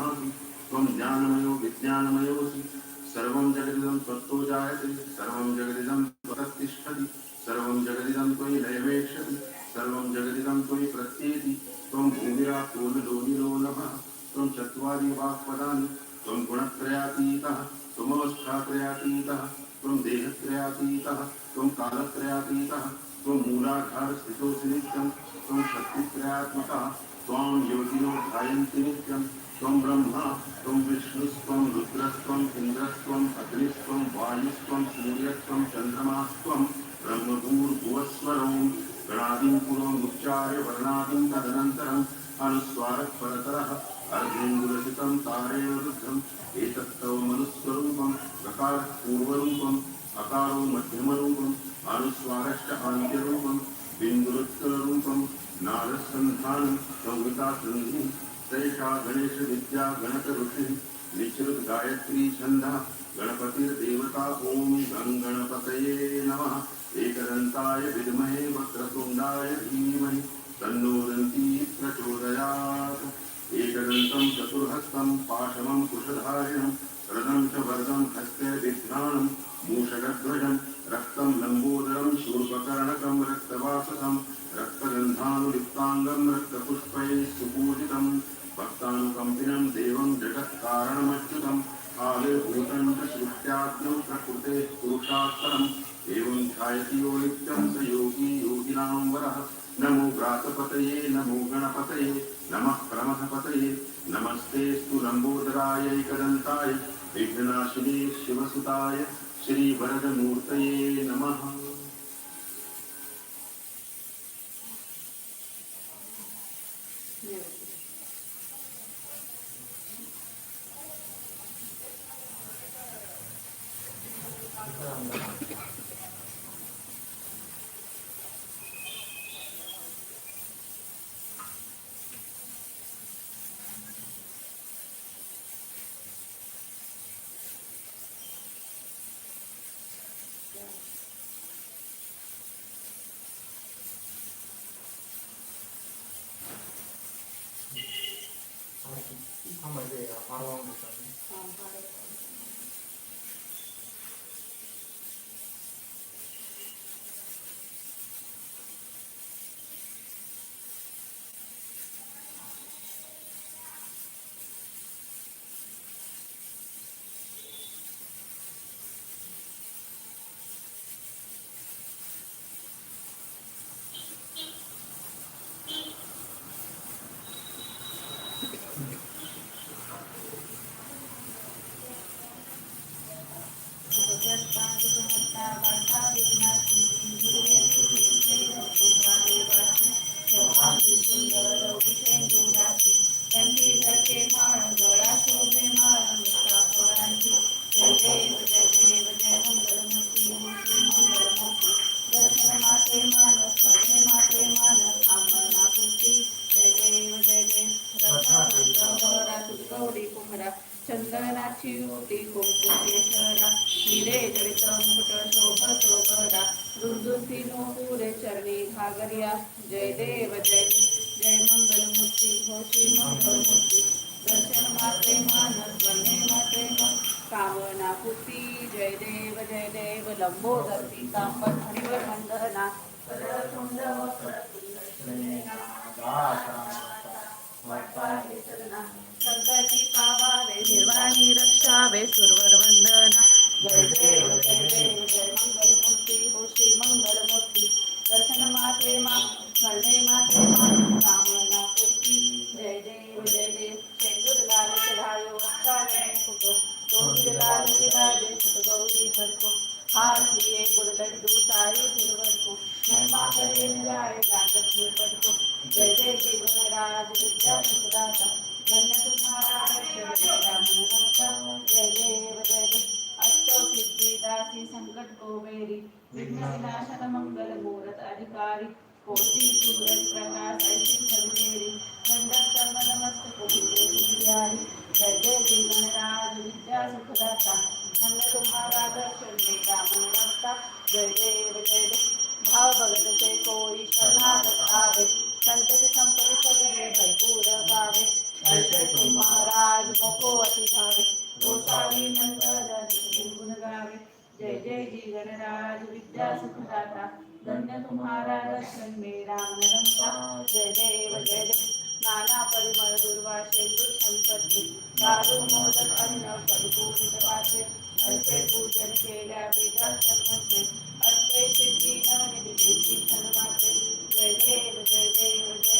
ब्रह्मासि त्वं ज्ञानमयो विज्ञानमयोऽसि सर्वं जगदिदं त्वत्तो जायते, सर्वं जगदिदं त्वत्तिष्ठति सर्वं जगदिदं त्वयि नैवेक्षति सर्वं जगदिदं त्वयि प्रत्येति। त्वं भूमिराप्तो निलो नभः त्वं चत्वारि वाक्पदानि, त्वं गुणत्रयातीतः त्वमवस्थात्रयातीतः त्वं देहत्रयातीतः, त्वं कालत्रयातीतः, त्वं मूलाधारस्थितोऽसि नित्यं, त्वं शक्तित्रयात्मकः, त्वां योगिनो ध्यायन्ति नित्यं त्वं ब्रह्मा, त्वं विष्णुस्त्वं रुद्रस्त्वम् इन्द्रस्त्वम् अग्निस्त्वं वायुस्त्वं सूर्यस्त्वं चन्द्रमास्त्वं ब्रह्मभूर्भुवस्वरं गणादिं पुरोमुच्चार्य वर्णादिं तदनन्तरम् अनुस्वारः परतरः अर्धेन्दुरचितं तारेण रुद्धम् एतत्तव मनुस्वरूपं प्रकारः पूर्वरूपम् अकारो मध्यमरूपम् अनुस्वारश्च आन्त्यरूपं, बिन्दुरुत्तररूपं नारसन्धानं संहितासन्धिः सैषा गणेशविद्या गणकऋषिः निश्रुत गायत्री छन्दः गणपतिर्देवता ॐ गं गणपतये नमः। एकदन्ताय विद्महे वक्रतुण्डाय धीमहि तन्नो दन्ती प्रचोदयात्। एकदन्तं चतुर्हस्तं पाशमं कुशधारिणं रदं च वरदं हस्ते बिभ्राणं मूषकध्वजं, रक्तं लम्बोदरं, शूर्पकर्णकं रक्तवाससं रक्तगन्धानुलिप्ताङ्गं, रक्तपुष्पैः सुपूजितं भक्तानुकम्पिनं देवं जगत्कारणमच्युतं आविर्भूतं च सृष्ट्याद्यं प्रकृतेः पुरुषात्तरम्। एवं ध्यायति यो नित्यं स योगी योगिनां वरः नमो व्रातपतये, नमो गणपतये, नमः प्रमथपतये। नमस्तेऽस्तु लम्बोदरायैकदन्ताय विघ्ननाशिने शिवसुताय, श्रीवरदमूर्तये नमः। 한 ओटी हिरे जडित मुकुट शोभत बरा रुंदुसी नोपुरे चरणी घागरिया जय देव जय जय मंगल मूर्ती घोषी मंगल मूर्ती दर्शन माते मानस वंदे माते कामना पुती जय देव जय देव लंबोदर पीतांबर हरिवर वंदना करतुंड संकटी पावावे निर्वाणी रक्षावे सुरवर वंदना. जय देव जय देव जय मंगलमूर्ती हो श्री मंगलमूर्ती. दर्शन माते मा स्मरणे माते मा कामना पूर्ती. जय देव जय देव शेंदूर लाल चढ़ायो अक्षाले मुकुटो गोविंद लाल विराजे सुत गौरी हर को हाथ लिए गुड़ लड्डू सारी दुर्वर को महिमा करे जाए जागत में पद को जय जय जीवन राज विद्या सुखदाता. संकट को मेरी विघ्न विनाशन मंगल मूरत अधिकारी कोटि सूरज प्रकाश ऐसी मेरी दंडक कमल मस्तक बिहारी जय जय जीवन राज विद्या सुखदाता धन्य तुम्हारा दर्शन मेरा मन रमता जय देव जय देव भाव भगत से कोई शरणागत आवे संतति संपत्ति सगळे भरपूर पावे ऐसे तुम महाराज मोको अति भावे गोसावी नंदन गुण गावे जय जय जी गणराज विद्या सुखदाता धन्य तुम्हारा दर्शन मेरा नरमता जय देव जय। देव नाना परिमळ दुर्वाशे संपत्ती दारू मोदक अन्न परिपूर्ण वाचे ऐसे पूजन केल्या बीजाक्षर म्हणजे अष्टे सिद्धी नवनिधी क्षण माते जय देव जय देव, जय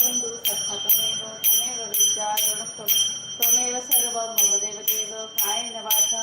बंधू सखा त्वमेव त्वमेव विद्या त्वमेव सर्व मम देव देव कायेन वाचा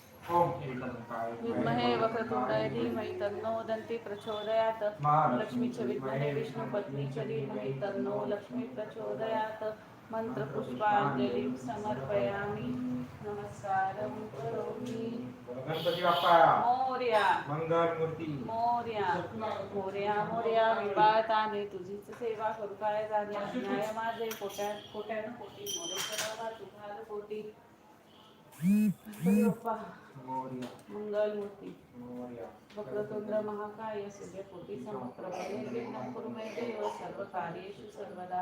विद्महे वक्रतुण्डाय धीमहि तन्नो दन्ति प्रचोदयात्। लक्ष्मी च विद्महे विष्णुपत्नी च धीमहि तन्नो लक्ष्मी प्रचोदयात्। मन्त्रपुष्पाञ्जलिं समर्पयामि। नमस्कारं करोमि। गणपती बाप्पा मोर्या। मंगल मूर्ती मोर्या मोर्या मोर्या तुझीच सेवा करू काय जाणे न्याय माझे कोट्या कोट्यानं कोटी मोरेश्वराला तुझाल कोटी मंगल मूर्ती वक्रतुंड महाकाय सूर्यकोटी समप्रभ निर्विघ्नं मे देव सर्वकार्येषु सर्वदा